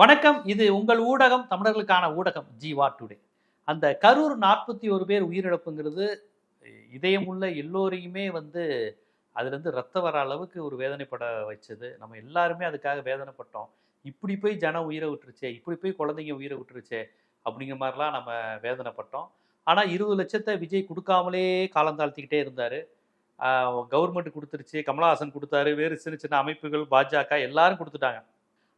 வணக்கம். இது உங்கள் ஊடகம் தமிழர்களுக்கான ஊடகம் ஜீவா டுடே. அந்த கரூர் நாற்பத்தி ஒரு பேர் உயிரிழப்புங்கிறது இதயம் உள்ள எல்லோரையுமே வந்து அதுலேருந்து ரத்த வர அளவுக்கு ஒரு வேதனைப்பட வச்சது. நம்ம எல்லாருமே அதுக்காக வேதனைப்பட்டோம். இப்படி போய் ஜனம் உயிரை விட்டுருச்சே இப்படி போய் குழந்தைங்க உயிரை விட்டுருச்சே அப்படிங்கிற மாதிரிலாம் நம்ம வேதனைப்பட்டோம். ஆனால் இருபது லட்சத்தை விஜய் கொடுக்காமலே காலம் தாழ்த்திக்கிட்டே இருந்தார். கவர்மெண்ட் கொடுத்துருச்சு கமலஹாசன் கொடுத்தாரு வேறு சின்ன சின்ன அமைப்புகள் பாஜக எல்லாரும் கொடுத்துட்டாங்க.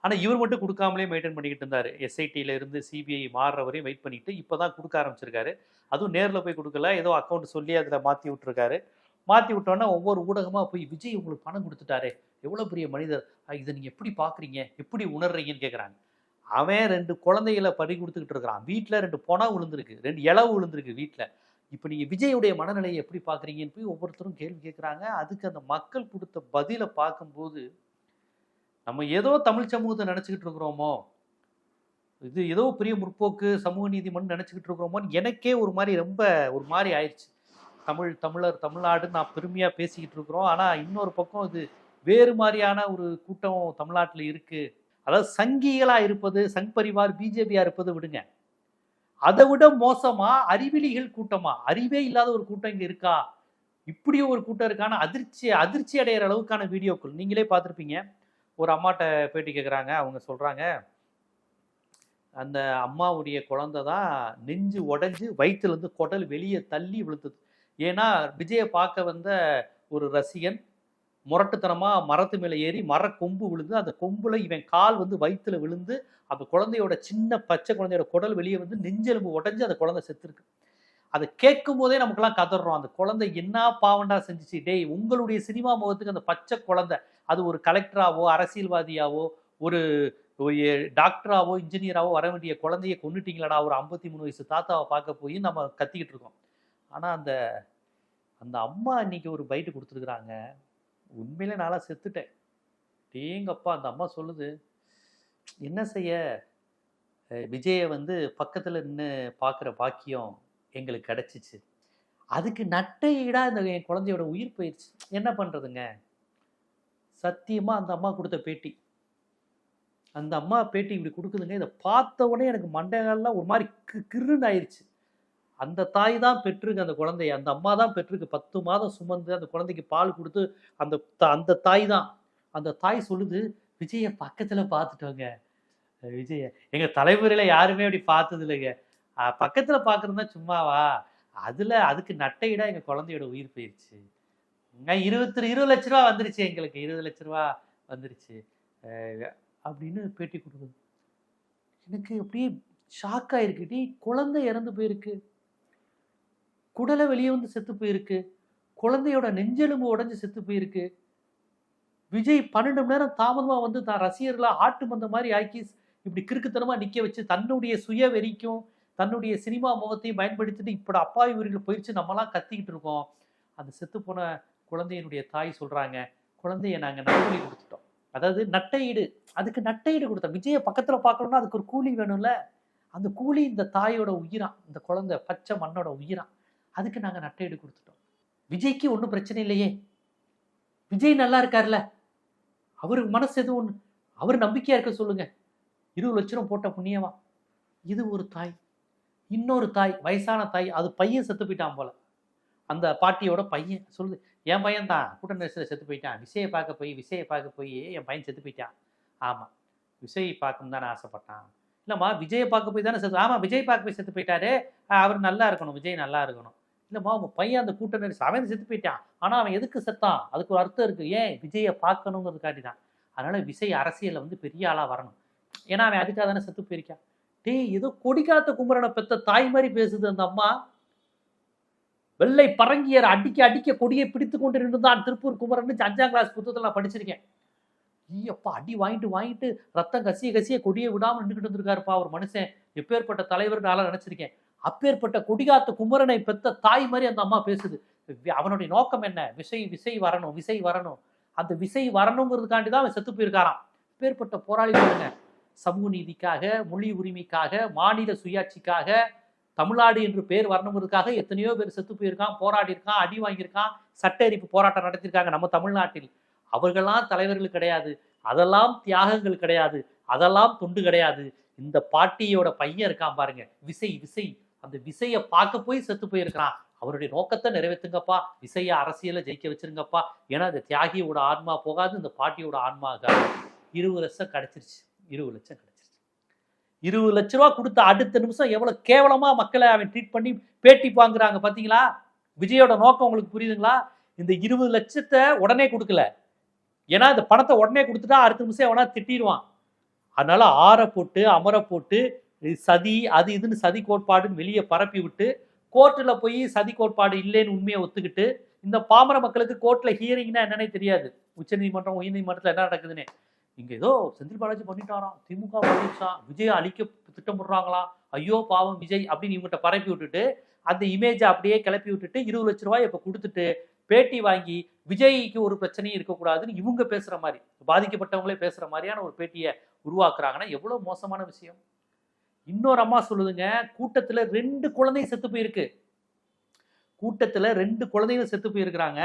ஆனால் இவர் மட்டும் கொடுக்காமலே மெயின்டைன் பண்ணிக்கிட்டு இருந்தார். எஸ்ஐடியில இருந்து சிபிஐ மாறுற வரையும் வெயிட் பண்ணிட்டு இப்போ தான் கொடுக்க ஆரம்பிச்சிருக்காரு. அதுவும் நேரில் போய் கொடுக்கல. ஏதோ அக்கௌண்ட் சொல்லி அதில் மாற்றி விட்டுருக்காரு. மாற்றி விட்டோன்னா ஒவ்வொரு ஊடகமாக போய் விஜய் உங்களுக்கு பணம் கொடுத்துட்டாரே. எவ்வளோ பெரிய மனிதர்? இதை நீங்கள் எப்படி பார்க்குறீங்க எப்படி உணர்றீங்கன்னு கேட்குறாங்க அவன் ரெண்டு குழந்தைகளை பறி கொடுத்துக்கிட்டு இருக்கிறான். வீட்டில் ரெண்டு பொணம் விழுந்திருக்கு. ரெண்டு இளவு விழுந்திருக்கு வீட்டில் இப்போ நீங்கள் விஜயுடைய மனநிலையை எப்படி பார்க்குறீங்கன்னு போய் ஒவ்வொருத்தரும் கேள்வி கேட்குறாங்க அதுக்கு அந்த மக்கள் கொடுத்த பதிலை பார்க்கும்போது நம்ம ஏதோ தமிழ் சமூகத்தை நினச்சிக்கிட்டு இருக்கிறோமோ இது ஏதோ பெரிய முற்போக்கு சமூக நீதிமன்றம் நினச்சிக்கிட்டு இருக்கிறோமோன்னு எனக்கே ஒரு மாதிரி ரொம்ப ஒரு மாதிரி ஆயிடுச்சு தமிழ் தமிழர் தமிழ்நாடுன்னு நான் பெருமையாக பேசிக்கிட்டு இருக்கிறோம். ஆனால் இன்னொரு பக்கம் இது வேறு மாதிரியான ஒரு கூட்டம் தமிழ்நாட்டில் இருக்குது அதாவது சங்கிகளாக இருப்பது சங் பரிவார் பிஜேபியாக இருப்பது விடுங்க. அதை விட மோசமாக அறிவிலிகள் கூட்டமாக அறிவே இல்லாத ஒரு கூட்டம் இங்கே இருக்கா? இப்படி ஒரு கூட்டம் இருக்கான அதிர்ச்சி அதிர்ச்சி அடைகிற அளவுக்கான வீடியோக்கள். நீங்களே பார்த்துருப்பீங்க. ஒரு அம்மாட்ட பேட்டி கேட்குறாங்க அவங்க சொல்கிறாங்க அந்த அம்மாவுடைய குழந்தை தான் நெஞ்சு உடஞ்சி வயிற்றுலேருந்து குடல் வெளியே தள்ளி விழுத்துது ஏன்னா விஜயை பார்க்க வந்த ஒரு ரசிகன் முரட்டுத்தனமாக மரத்து மேலே ஏறி மர கொம்பு விழுந்து அந்த கொம்பில் இவன் கால் வந்து வயிற்றுல விழுந்து அந்த குழந்தையோட சின்ன பச்சை குழந்தையோட குடல் வெளியே வந்து நெஞ்செலும்பு உடஞ்சி அந்த குழந்தை செத்துருக்கு. அதை கேட்கும் போதே நமக்குலாம் கதறோம். அந்த குழந்தை என்ன பாவண்டா செஞ்சிச்சு? டேய் உங்களுடைய சினிமா முகத்துக்கு அந்த பச்சை குழந்தை அது ஒரு கலெக்டராவோ அரசியல்வாதியாவோ ஒரு டாக்டராகவோ டாக்டராவோ இன்ஜினியராவோ வர வேண்டிய குழந்தைய கொண்டுட்டீங்களடா ஒரு ஐம்பத்தி மூணு வயசு தாத்தாவை பார்க்க போய் நம்ம கத்திக்கிட்டு இருக்கோம். ஆனால் அந்த அந்த அம்மா இன்னைக்கு ஒரு பைட்டு கொடுத்துருக்குறாங்க. உண்மையிலே நாளாக செத்துட்டேன். டேங்கப்பா அந்த அம்மா சொல்லுது என்ன செய்ய? விஜயை வந்து பக்கத்தில் நின்று பார்க்குற பாக்கியம் எங்களுக்கு கிடச்சிச்சு. அதுக்கு நட்ட இந்த என் குழந்தையோட உயிர் போயிடுச்சு என்ன பண்ணுறதுங்க சத்தியமாக அந்த அம்மா கொடுத்த பேட்டி. அந்த அம்மா பேட்டி இப்படி கொடுக்குதுங்க இதை பார்த்த உடனே எனக்கு மண்டைகள்லாம் ஒரு மாதிரி கி கிருன்னு ஆயிடுச்சு அந்த தாய் தான் பெற்றிருக்கு அந்த குழந்தைய. அந்த அம்மா தான் பெற்றிருக்கு பத்து மாதம் சுமந்து அந்த குழந்தைக்கு பால் கொடுத்து அந்த அந்த தாய் தான். அந்த தாய் சொல்லுது விஜய பக்கத்தில் பார்த்துட்டோங்க. விஜய எங்கள் தலைமுறையில் யாருமே அப்படி பார்த்தது இல்லைங்க பக்கத்தில் பக்கத்துல சும்மாவா? அதில் அதுக்கு நட்டையிட எங்கள் குழந்தையோட உயிர் போயிருச்சு. இருபத்தி இருபது லட்ச ரூபா வந்துருச்சு எங்களுக்கு. இருபது லட்ச ரூபா வந்துருச்சு. அப்படின்னு பேட்டி கொடுக்குது. எனக்கு அப்படியே ஷாக் ஆயிருக்கு. குழந்தை இறந்து போயிருக்கு. குடலை வெளியே வந்து செத்து போயிருக்கு. குழந்தையோட நெஞ்செலும்பு உடஞ்சி செத்து போயிருக்கு. விஜய் பன்னெண்டு மணி நேரம் தாமதமாக வந்து தான் ரசிகர்களை ஆட்டு மந்த மாதிரி ஆக்கி இப்படி கிறுக்குத்தனமாக நிற்க வச்சு தன்னுடைய சுய வெறிக்கும் தன்னுடைய சினிமா முகத்தையும் பயன்படுத்திட்டு இப்படி அப்பாவி உயிர்கள் போயிடுச்சு நம்மலாம் கத்திக்கிட்டு இருக்கோம். அந்த செத்து போன குழந்தையினுடைய தாய் சொல்றாங்க குழந்தைய நாங்கள் நட்டஈடு கொடுத்துட்டோம். அதாவது நட்டையீடு அதுக்கு நட்டையீடு கொடுத்தோம். விஜயை பக்கத்தில் பார்க்கணும்னா அதுக்கு ஒரு கூலி வேணும்ல? அந்த கூலி இந்த தாயோட உயிரான் இந்த குழந்தை பச்சை மண்ணோட உயிரான் அதுக்கு நாங்கள் நட்டையீடு கொடுத்துட்டோம். விஜய்க்கு ஒன்றும் பிரச்சனை இல்லையே. விஜய் நல்லா இருக்கார்ல? அவருக்கு மனசு எதுவும் ஒன்று அவர் நம்பிக்கையாக இருக்க சொல்லுங்க. இருபது லட்சம் போட்ட புண்ணியமா? இது ஒரு தாய். இன்னொரு தாய் வயசான தாய் அது பையன் செத்து போயிட்டான் போல. அந்த பாட்டியோட பையன் சொல்லுது என் பையன் தான் கூட்ட நெரிசலில் செத்து போயிட்டான். விசையை பார்க்க போய் விசையை பார்க்க போய் என் பையன் செத்து போயிட்டான். ஆமாம் விசையை பார்க்கணும் தானே ஆசைப்பட்டான். இல்லைம்மா விஜயை பார்க்க போய் தானே செத்து ஆமாம் விஜய் பார்க்க போய் செத்து போயிட்டாரு. அவர் நல்லா இருக்கணும் விஜய் நல்லா இருக்கணும். இல்லைம்மா உங்கள் பையன் அந்த கூட்ட நெரிசல் அவன் செத்து போயிட்டான். ஆனால் அவன் எதுக்கு செத்தான்? அதுக்கு ஒரு அர்த்தம் இருக்குது ஏன்? விஜயை பார்க்கணுங்கிறதுக்காட்டி தான். அதனால் விஜய் அரசியலில் வந்து பெரிய ஆளாக வரணும். ஏன்னா அவன் அதுக்காக தானே செத்து போயிருக்கான். டேய் ஏதோ கொடிக்காத்த குமரனை பெத்த தாய் மாதிரி பேசுது அந்த அம்மா. வெள்ளை பரங்கியர் அடிக்க அடிக்க கொடியை பிடித்து கொண்டு நின்றுதான் திருப்பூர் குமரன் அஞ்சாம் கிளாஸ் புத்தகத்தில் நான் படிச்சிருக்கேன். ஈயப்பா அடி வாங்கிட்டு வாங்கிட்டு ரத்தம் கசிய கசிய கொடியை விடாமல் நின்றுட்டு இருந்திருக்காருப்பா ஒரு மனுஷன். எப்பேற்பட்ட தலைவர் நான் நினைச்சிருக்கேன். அப்பேற்பட்ட கொடிகாத்த குமரனை பெத்த தாய் மாதிரி அந்த அம்மா பேசுது. அவனுடைய நோக்கம் என்ன? விசை விசை வரணும் விசை வரணும். அந்த விசை வரணுங்கிறதுக்காண்டி தான் அவன் செத்து போயிருக்காராம். பேர்பட்ட போராளி பாருங்க சமூக நீதிக்காக மொழி உரிமைக்காக மாநில சுயாட்சிக்காக தமிழ்நாடு என்று பேர் வரணுங்கிறதுக்காக எத்தனையோ பேர் செத்து போயிருக்கான் போராடி இருக்கான் அடி வாங்கியிருக்கான் சட்ட எரிப்பு போராட்டம் நடத்தியிருக்காங்க நம்ம தமிழ்நாட்டில். அவர்களாம் தலைவர்கள் கிடையாது. அதெல்லாம் தியாகங்கள் கிடையாது. அதெல்லாம் தொண்டு கிடையாது. இந்த பாட்டியோட பையன் இருக்கான் பாருங்க. விசை விசை. அந்த விசையை பார்க்க போய் செத்து போயிருக்கிறான். அவருடைய நோக்கத்தை நிறைவேற்றுங்கப்பா. விசைய அரசியலை ஜெயிக்க வச்சிருங்கப்பா. ஏன்னா இந்த தியாகியோட ஆன்மா போகாது இந்த பாட்டியோட ஆன்மா இருபது லட்சம் கிடைச்சிருச்சு. இருபது லட்சம் இருபது லட்ச ரூபா கொடுத்த அடுத்த நிமிஷம் எவ்வளோ கேவலமாக மக்களை அவன் ட்ரீட் பண்ணி பேட்டி பாங்குறாங்க பார்த்தீங்களா விஜயோட நோக்கம் உங்களுக்கு புரியுதுங்களா? இந்த இருபது லட்சத்தை உடனே கொடுக்கல. ஏன்னா இந்த பணத்தை உடனே கொடுத்துட்டா அடுத்த நிமிஷம் எவனா திட்டிடுவான். அதனால ஆற போட்டு அமர போட்டு சதி அது இதுன்னு சதி கோட்பாடுன்னு வெளியே பரப்பி விட்டு கோர்ட்டில் போய் சதி கோட்பாடு இல்லைன்னு உண்மையை ஒத்துக்கிட்டு இந்த பாமர மக்களுக்கு கோர்ட்டில் ஹியரிங்னா என்னன்னே தெரியாது. உச்சநீதிமன்றம் உயர்நீதிமன்றத்தில் என்ன நடக்குதுன்னு. இங்கே ஏதோ செந்தில் பாலாஜி பண்ணிட்டாராம். திமுக பண்ணிச்சா விஜய் அழிக்க திட்டமிடுறாங்களா? ஐயோ பாவம் விஜய் அப்படின்னு இவங்ககிட்ட பரப்பி விட்டுட்டு அந்த இமேஜை அப்படியே கிளப்பி விட்டுட்டு இருபது லட்ச ரூபாய் இப்போ கொடுத்துட்டு பேட்டி வாங்கி விஜய்க்கு ஒரு பிரச்சனையும் இருக்கக்கூடாதுன்னு இவங்க பேசுற மாதிரி பாதிக்கப்பட்டவங்களே பேசுற மாதிரியான ஒரு பேட்டியை உருவாக்குறாங்கன்னா எவ்வளவு மோசமான விஷயம். இன்னொரு அம்மா சொல்லுதுங்க கூட்டத்துல ரெண்டு குழந்தை செத்து போயிருக்கு. கூட்டத்துல ரெண்டு குழந்தைகளும் செத்து போயிருக்கிறாங்க.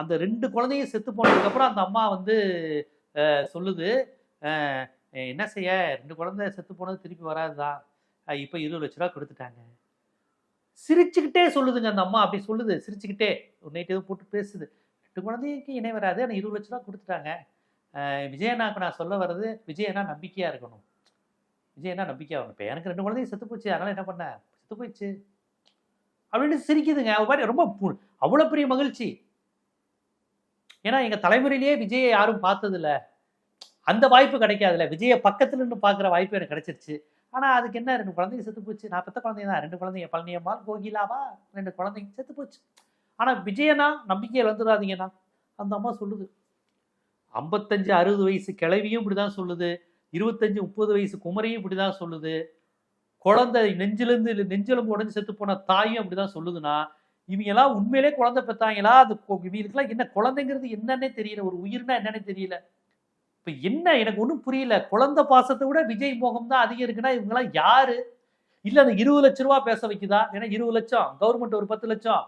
அந்த ரெண்டு குழந்தையும் செத்து போனதுக்கப்புறம் அந்த அம்மா வந்து சொல்லுது. என்ன செய்ய? ரெண்டு குழந்தை செத்து போனது திருப்பி வராதுதான் இப்போ இருபது லட்ச ரூபா கொடுத்துட்டாங்க. சிரிச்சுக்கிட்டே சொல்லுதுங்க அந்த அம்மா. அப்படி சொல்லுது. சிரிச்சுக்கிட்டே. ஒரு எதுவும் போட்டு பேசுது. ரெண்டு குழந்தைக்கு இணை வராது. ஆனால் இருபது லட்ச ரூபா கொடுத்துட்டாங்க. விஜயனாக்கு நான் சொல்ல வர்றது விஜயனா நம்பிக்கையாக இருக்கணும். விஜயனா நம்பிக்கையாக இருக்கணும். இப்போ எனக்கு ரெண்டு குழந்தைங்க செத்து போச்சு. அதனால் என்ன பண்ண? செத்து போயிடுச்சு. அப்படின்னு சிரிக்குதுங்க. அவ மாதிரி ரொம்ப அவ்வளோ பெரிய மகிழ்ச்சி. ஏன்னா எங்கள் தலைமுறையிலேயே விஜயை யாரும் பார்த்ததில்ல. அந்த வாய்ப்பு கிடைக்காதுல்ல. விஜயை பக்கத்துல இருந்து பார்க்குற வாய்ப்பு எனக்கு கிடைச்சிருச்சு. ஆனால் அதுக்கு என்ன? ரெண்டு குழந்தைங்க செத்து போச்சு. நான் பெத்த குழந்தைங்க தான். ரெண்டு குழந்தைங்க பழனியம்மாள் கோகிலாவா? ரெண்டு குழந்தைங்க செத்து போச்சு. ஆனால் விஜயனா நம்பிக்கையை இழந்துடாதீங்கண்ணா அந்த அம்மா சொல்லுது. ஐம்பத்தஞ்சு அறுபது வயசு கிழவியும் இப்படிதான் சொல்லுது. இருபத்தஞ்சு முப்பது வயசு குமரியும் இப்படிதான் சொல்லுது. குழந்தை நெஞ்சிலிருந்து நெஞ்செலும்பு உடஞ்சு செத்து போன தாயும் அப்படி தான் சொல்லுதுன்னா இவங்க எல்லாம் உண்மையிலே குழந்தை பெத்தாங்களா? அது இவங்களுக்குலாம் என்ன குழந்தைங்கிறது என்னன்னே தெரியல. ஒரு உயிர்னா என்னன்னே தெரியல. இப்போ என்ன? எனக்கு ஒன்றும் புரியல. குழந்தை பாசத்தை விட விஜய் மோகம் தான் அதிகம் இருக்குன்னா இவங்கெல்லாம் யாரு? இல்லை அந்த இருபது லட்ச ரூபா பேச வைக்குதா? ஏன்னா இருபது லட்சம். கவர்மெண்ட் ஒரு பத்து லட்சம்.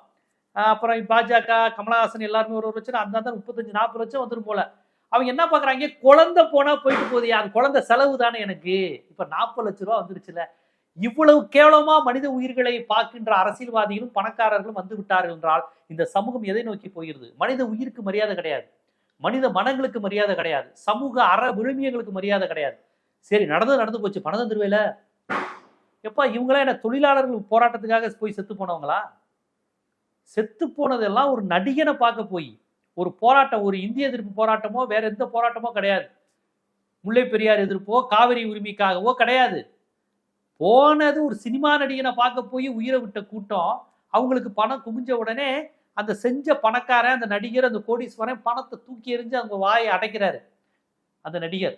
அப்புறம் பாஜக கமலஹாசன் எல்லாருமே ஒரு ஒரு லட்சம். அந்த அந்த முப்பத்தஞ்சு நாற்பது லட்சம் வந்துடும் போல. அவங்க என்ன பார்க்குறாங்க குழந்தை போனால் போயிட்டு போகுது. அது குழந்தை செலவு தானே எனக்கு. இப்போ நாற்பது லட்ச ரூபா வந்துருச்சுல. இவ்வளவு கேவலமா மனித உயிர்களை பார்க்கின்ற அரசியல்வாதிகளும் பணக்காரர்களும் வந்து விட்டார்கள் என்றால் இந்த சமூகம் எதை நோக்கி போகிறது? மனித உயிருக்கு மரியாதை கிடையாது. மனித மனங்களுக்கு மரியாதை கிடையாது. சமூக அற விழுமியங்களுக்கு மரியாதை கிடையாது. சரி நடந்து நடந்து போச்சு. பணம் தந்துருவேல? எப்பா இவங்களாம் என்ன தொழிலாளர்கள் போராட்டத்துக்காக போய் செத்து போனவங்களா? செத்து போனதெல்லாம் ஒரு நடிகனை பார்க்க போய் ஒரு போராட்டம் ஒரு இந்திய எதிர்ப்பு போராட்டமோ வேற எந்த போராட்டமோ கிடையாது. முல்லை பெரியார் எதிர்ப்போ காவிரி உரிமைக்காகவோ கிடையாது. போனது ஒரு சினிமா நடிகனை பார்க்க போய் உயிரை விட்ட கூட்டம். அவங்களுக்கு பணம் குமிஞ்ச உடனே அந்த செஞ்ச பணக்காரன் அந்த நடிகர் அந்த கோடீஸ்வரன் பணத்தை தூக்கி எறிஞ்சு அவங்க வாயை அடைக்கிறாரு. அந்த நடிகர்.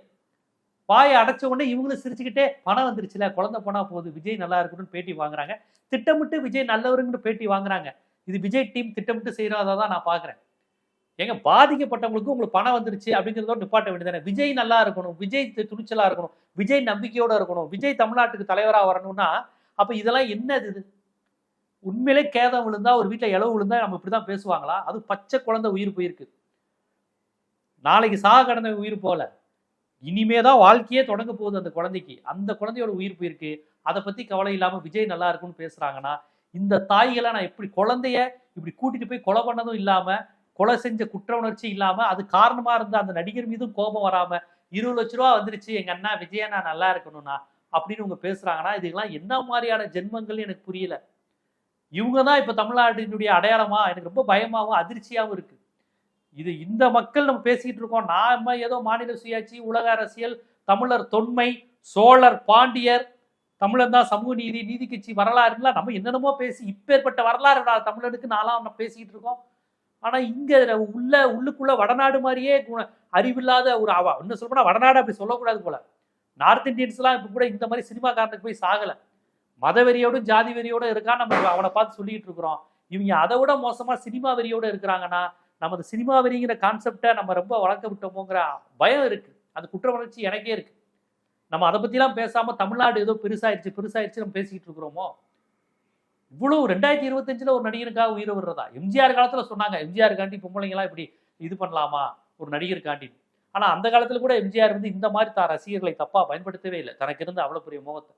வாயை அடைச்ச உடனே இவங்களும் சிரிச்சுக்கிட்டே பணம் வந்துருச்சுல குழந்தை போனா போகுது விஜய் நல்லா இருக்கணும்னு பேட்டி வாங்குறாங்க. திட்டமிட்டு விஜய் நல்லவருங்கன்னு பேட்டி வாங்குறாங்க. இது விஜய் டீம் திட்டமிட்டு செய்யறதா தான் நான் பாக்குறேன் ஏங்க பாதிக்கப்பட்டவங்களுக்கு உங்களுக்கு பணம் வந்துருச்சு அப்படிங்கிறதோட நிப்பாட்ட வேண்டியதானே விஜய் நல்லா இருக்கணும் விஜய் துணிச்சலா இருக்கணும் விஜய் நம்பிக்கையோட இருக்கணும் விஜய் தமிழ்நாட்டுக்கு தலைவராக வரணும்னா அப்ப இதெல்லாம் என்ன இது? உண்மையிலே கேதம் விழுந்தா ஒரு வீட்டில் இளவு விழுந்தா நம்ம இப்படிதான் பேசுவாங்களா? அது பச்சை குழந்தை உயிர் போயிருக்கு. நாளைக்கு சாக கடந்த உயிர் போல. இனிமே தான் வாழ்க்கையே தொடங்க போகுது அந்த குழந்தைக்கு. அந்த குழந்தையோட உயிர் போயிருக்கு. அதை பத்தி கவலை இல்லாம விஜய் நல்லா இருக்கும்னு பேசுறாங்கன்னா இந்த தாய்களை நான் எப்படி குழந்தைய இப்படி கூட்டிட்டு போய் கொலை பண்ணதும் இல்லாம கொலை செஞ்ச குற்ற உணர்ச்சி இல்லாம அது காரணமா இருந்த அந்த நடிகர் மீதும் கோபம் வராம இருபது லட்ச ரூபா வந்துருச்சு எங்க அண்ணா விஜயா நான் நல்லா இருக்கணும்னா அப்படின்னு இவங்க பேசுறாங்கன்னா இதுக்கெல்லாம் என்ன மாதிரியான ஜென்மங்கள் எனக்கு புரியல. இவங்க தான் இப்ப தமிழ்நாட்டினுடைய அடையாளமா எனக்கு ரொம்ப பயமாகவும் அதிர்ச்சியாகவும் இருக்கு. இது இந்த மக்கள் நம்ம பேசிக்கிட்டு இருக்கோம். நாம ஏதோ மாநில சுயாட்சி உலக அரசியல் தமிழர் தொன்மை சோழர் பாண்டியர் தமிழன் தான் சமூக நீதி நீதி கட்சி வரலாறுலாம் நம்ம என்னென்னமோ பேசி இப்பேற்பட்ட வரலாறு தமிழனுக்கு நாலாம் நம்ம பேசிக்கிட்டு இருக்கோம். ஆனா இங்க உள்ள உள்ளுக்குள்ள வடநாடு மாதிரியே குண- அறிவில்லாத ஒரு அவ இன்னும் சொல்லப்போனா வடநாடு அப்படி சொல்லக்கூடாது போல. நார்த் இந்தியன்ஸ்லாம் இப்போ கூட இந்த மாதிரி சினிமாக்காரனுக்கு போய் சாகல. மத வெறியோடும் ஜாதி வெறியோட இருக்கான்னு நம்ம அவனை பார்த்து சொல்லிக்கிட்டு இருக்கிறோம். இவங்க அதை விட மோசமா சினிமா வெறியோட இருக்கிறாங்கன்னா நம்ம அந்த சினிமா வெறிங்கிற கான்செப்டை நம்ம ரொம்ப வளர்க்க விட்டோமோங்கிற பயம் இருக்கு. அந்த குற்ற உணர்ச்சி எனக்கே இருக்கு. நம்ம அதை பத்திலாம் பேசாம தமிழ்நாடு ஏதோ பெருசாயிருச்சு பெருசாயிருச்சு நம்ம பேசிக்கிட்டு இருக்கிறோமோ? இவ்வளவு ரெண்டாயிரத்தி இருபத்தஞ்சுல ஒரு நடிகனுக்காக உயிரை விடுறதா? எம்ஜிஆர் காலத்துல சொன்னாங்க எம்ஜிஆர் காண்டி பொம்பளைங்களாம் இப்படி இது பண்ணலாமா? ஒரு நடிகர் காண்டி. ஆனா அந்த காலத்துல கூட எம்ஜிஆர் வந்து இந்த மாதிரி தான் ரசிகர்களை தப்பா பயன்படுத்தவே இல்லை. தனக்கு இருந்த அவ்வளவு பெரிய முகத்தை.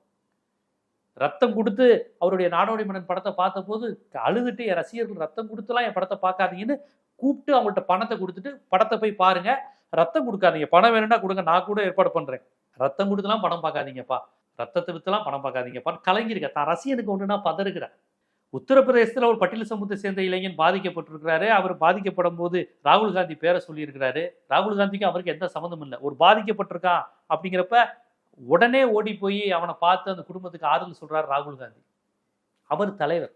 ரத்தம் கொடுத்து அவருடைய நாடோடி மன்னன் படத்தை பார்த்தபோது அழுதுட்டு என் ரசிகர்கள் ரத்தம் கொடுத்துலாம் என் படத்தை பார்க்காதீங்கன்னு கூப்பிட்டு அவங்கள்ட்ட பணத்தை கொடுத்துட்டு படத்தை போய் பாருங்க. ரத்தம் கொடுக்காதீங்க. பணம் வேணும்னா கொடுங்க. நான் கூட ஏற்பாடு பண்றேன். ரத்தம் கொடுத்துலாம் படம் பார்க்காதீங்கப்பா. ரத்தத்தை வித்துலாம் படம் பார்க்காதீங்கப்பா கலங்கிருக்க தான் ரசிகனுக்கு ஒண்ணுனா பதறுகிறேன். உத்தரப்பிரதேசத்தில் ஒரு பட்டியல் சமூகத்தை சேர்ந்த இளைஞன் பாதிக்கப்பட்டிருக்கிறாரு. அவர் பாதிக்கப்படும் போது ராகுல் காந்தி பேரை சொல்லியிருக்கிறாரு. ராகுல் காந்திக்கும் அவருக்கு எந்த சம்மந்தமும் இல்லை. ஒரு பாதிக்கப்பட்டிருக்கான் அப்படிங்கிறப்ப உடனே ஓடி போய் அவனை பார்த்து அந்த குடும்பத்துக்கு ஆறுதல் சொல்கிறார் ராகுல் காந்தி. அவர் தலைவர்.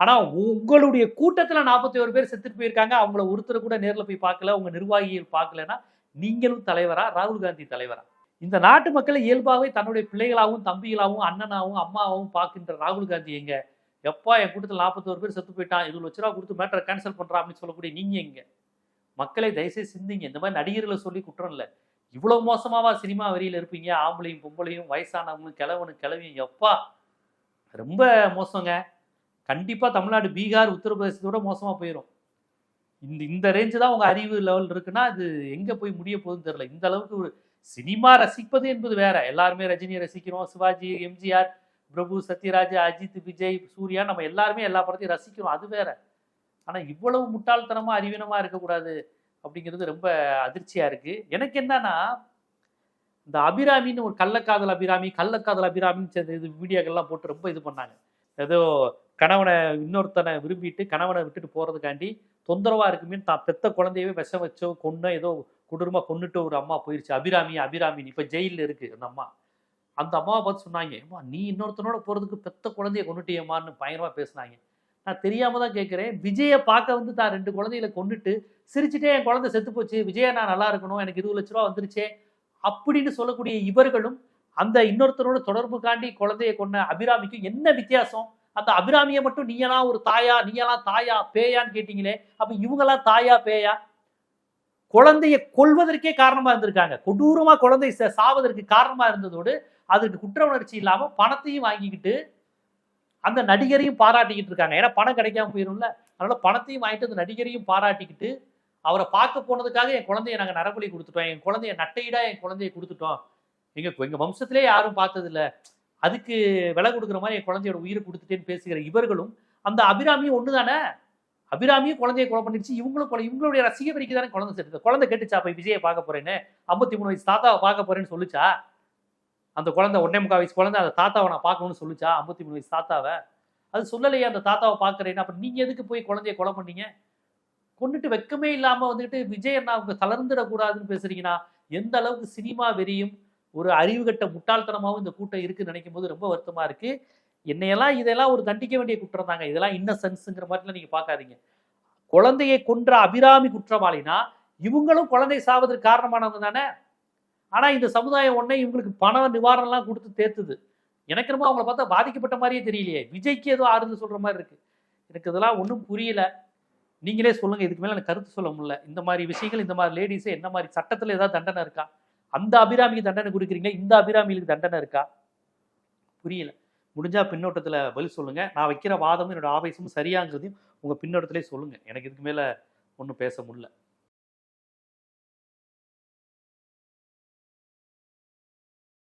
ஆனால் உங்களுடைய கூட்டத்தில் நாற்பத்தி ஒரு பேர் செத்துட்டு போயிருக்காங்க. அவங்கள ஒருத்தர் கூட நேரில் போய் பார்க்கல. உங்கள் நிர்வாகிகள் பார்க்கலன்னா நீங்களும் தலைவரா ராகுல் காந்தி தலைவரா? இந்த நாட்டு மக்களை இயல்பாகவே தன்னுடைய பிள்ளைகளாகவும் தம்பிகளாகவும் அண்ணனாகவும் அம்மாவும் பார்க்கின்ற ராகுல் காந்தி எங்க? எப்பா என் கூட்டத்தில் நாற்பத்தோரு பேர் செத்து போயிட்டான் இருபது லட்ச ரூபா கொடுத்து மேட்டரை கேன்சல் பண்றா அப்படின்னு சொல்லக்கூடிய நீங்கள் எங்கே? மக்களை தயவுசெய்து சிந்திங்க. இந்த மாதிரி நடிகர்களை சொல்லி குற்றம் இல்லை. இவ்வளோ மோசமாவா சினிமா வரியில் இருப்பீங்க? ஆம்பளையும் பொம்பளையும் வயசானவங்களும் கிழவனும் கிழவியும். எப்பா? ரொம்ப மோசங்க. கண்டிப்பாக தமிழ்நாடு பீகார் உத்தரப்பிரதேசத்தோட மோசமாக போயிடும் இந்த இந்த ரேஞ்சு தான் உங்கள் அறிவு லெவல் இருக்குன்னா அது எங்கே போய் முடிய போகுதுன்னு தெரில இந்த அளவுக்கு ஒரு சினிமா ரசிப்பது என்பது வேற. எல்லாருமே ரஜினியை ரசிக்கிறோம். சிவாஜி எம்ஜிஆர் பிரபு சத்யராஜ் அஜித் விஜய் சூர்யா நம்ம எல்லாருமே எல்லா படத்தையும் ரசிக்கிறோம். அது வேற. ஆனால் இவ்வளவு முட்டாள்தனமாக அறிவீனமாக இருக்கக்கூடாது அப்படிங்கிறது ரொம்ப அதிர்ச்சியாக இருக்குது எனக்கு என்னன்னா இந்த அபிராமின்னு ஒரு கள்ளக்காதல் அபிராமி கள்ளக்காதல் அபிராமின்னு இது வீடியோக்கள்லாம் போட்டு ரொம்ப இது பண்ணாங்க. ஏதோ கணவனை இன்னொருத்தனை விரும்பிட்டு கணவனை விட்டுட்டு போகிறதுக்காண்டி தொந்தரவாக இருக்குமே தான் பெத்த குழந்தையவே விஷம் வச்சோ கொன்னோ ஏதோ கொடூரமா கொன்னுட்டு ஒரு அம்மா போயிடுச்சு அபிராமி அபிராமின்னு. இப்போ ஜெயிலில் இருக்குது அந்த அம்மா. அந்த அம்மாவை பார்த்து சொன்னாங்க "ஏம்மா, நீ இன்னொருத்தனோட போகிறதுக்கு பெத்த குழந்தைய கொண்டுட்டியம்மான்னு பயங்கரமாக பேசினாங்க. நான் தெரியாம தான் கேட்குறேன் விஜயை பார்க்க வந்து தான் ரெண்டு குழந்தைகளை கொண்டுட்டு சிரிச்சுட்டே என் குழந்தை செத்து போச்சு. விஜயை நான் நல்லா இருக்கணும். எனக்கு இருபது லட்ச ரூபா வந்துருச்சே அப்படின்னு சொல்லக்கூடிய இவர்களும் அந்த இன்னொருத்தரோட தொடர்பு காண்டி குழந்தைய கொண்ட அபிராமிக்கும் என்ன வித்தியாசம்? அந்த அபிராமியை மட்டும் நீயெல்லாம் ஒரு தாயா நீயெல்லாம் தாயா பேயான்னு கேட்டீங்களே அப்ப இவங்கெல்லாம் தாயா பேயா? குழந்தைய கொல்வதற்கே காரணமா இருந்திருக்காங்க. கொடூரமா குழந்தை சாவதற்கு காரணமா இருந்ததோடு அதுக்கு குற்ற உணர்ச்சி இல்லாம பணத்தையும் வாங்கிக்கிட்டு அந்த நடிகரையும் பாராட்டிக்கிட்டு இருக்காங்க. ஏன்னா பணம் கிடைக்காம போயிரும்ல. அதனால பணத்தையும் வாங்கிட்டு அந்த நடிகரையும் பாராட்டிக்கிட்டு அவரை பார்க்க போனதுக்காக என் குழந்தைய நாங்க நரபலி கொடுத்துட்டோம். என் குழந்தைய நட்டையிடா என் குழந்தைய கொடுத்துட்டோம். எங்க எங்க வம்சத்திலே யாரும் பார்த்தது இல்ல அதுக்கு விலை கொடுக்குற மாதிரி என் குழந்தையோட உயிரை கொடுத்துட்டேன்னு பேசுகிற இவர்களும் அந்த அபிராமியும் ஒண்ணுதானே? அபிராமியும் குழந்தைய கொலை பண்ணிடுச்சு இவங்களும் கொலை இவங்களுடைய ரசிக வரைக்கும் தானே குழந்தை செத்து குழந்தை கேட்டுச்சா போய் விஜயை பார்க்க போறேன்னு? ஐம்பத்தி மூணு வயசு தாத்தாவை பார்க்க போறேன்னு சொல்லுச்சா? அந்த குழந்தை ஒன்னே முக்கால் வயசு குழந்தை அந்த தாத்தாவை நான் பார்க்கணும்னு சொல்லிச்சா? ஐம்பத்தி மூணு வயசு தாத்தாவை. அது சொல்லலையே அந்த தாத்தாவை பார்க்குறேன்னு. அப்போ நீங்கள் எதுக்கு போய் குழந்தைய கொலை பண்ணீங்க? கொண்டுட்டு வெக்கமே இல்லாமல் வந்துட்டு விஜய் அண்ணா அவங்க தளர்ந்துடக்கூடாதுன்னு பேசுறீங்கன்னா எந்த அளவுக்கு சினிமா வெறியும் ஒரு அறிவுகட்ட முட்டாள்தனமாகவும் இந்த கூட்டம் இருக்குன்னு நினைக்கும் போது ரொம்ப வருத்தமாக இருக்குது என்னையெல்லாம் இதெல்லாம் ஒரு தண்டிக்க வேண்டிய குற்றம் தாங்க. இதெல்லாம் இன்னசென்ஸுங்கிற மாதிரிலாம் நீங்கள் பார்க்காதீங்க. குழந்தையை கொன்ற அபிராமி குற்றவாளினா இவங்களும் குழந்தை சாவதற்கு காரணமானவங்க தானே? ஆனால் இந்த சமுதாயம் ஒன்றே இவங்களுக்கு பண நிவாரணம்லாம் கொடுத்து தேத்துது. எனக்கு ரொம்ப அவங்கள பார்த்தா பாதிக்கப்பட்ட மாதிரியே தெரியலையே. விஜய்க்கு ஏதோ ஆறுதல் சொல்கிற மாதிரி இருக்குது எனக்கு இதெல்லாம் ஒன்றும் புரியல. நீங்களே சொல்லுங்க. இதுக்கு மேலே எனக்கு கருத்து சொல்ல முடியல. இந்த மாதிரி விஷயங்கள் இந்த மாதிரி லேடிஸே என்ன மாதிரி சட்டத்தில் ஏதாவது தண்டனை இருக்கா? அந்த அபிராமிக்கு தண்டனை கொடுக்குறீங்க இந்த அபிராமிகளுக்கு தண்டனை இருக்கா? புரியல. முடிஞ்சா பின்னோட்டத்தில் பதில் சொல்லுங்க. நான் வைக்கிற வாதமும் என்னோட ஆவேசமும் சரியாங்கிறதையும் உங்கள் பின்னோட்டத்திலே சொல்லுங்க. எனக்கு இதுக்கு மேலே ஒன்றும் பேச முடியல.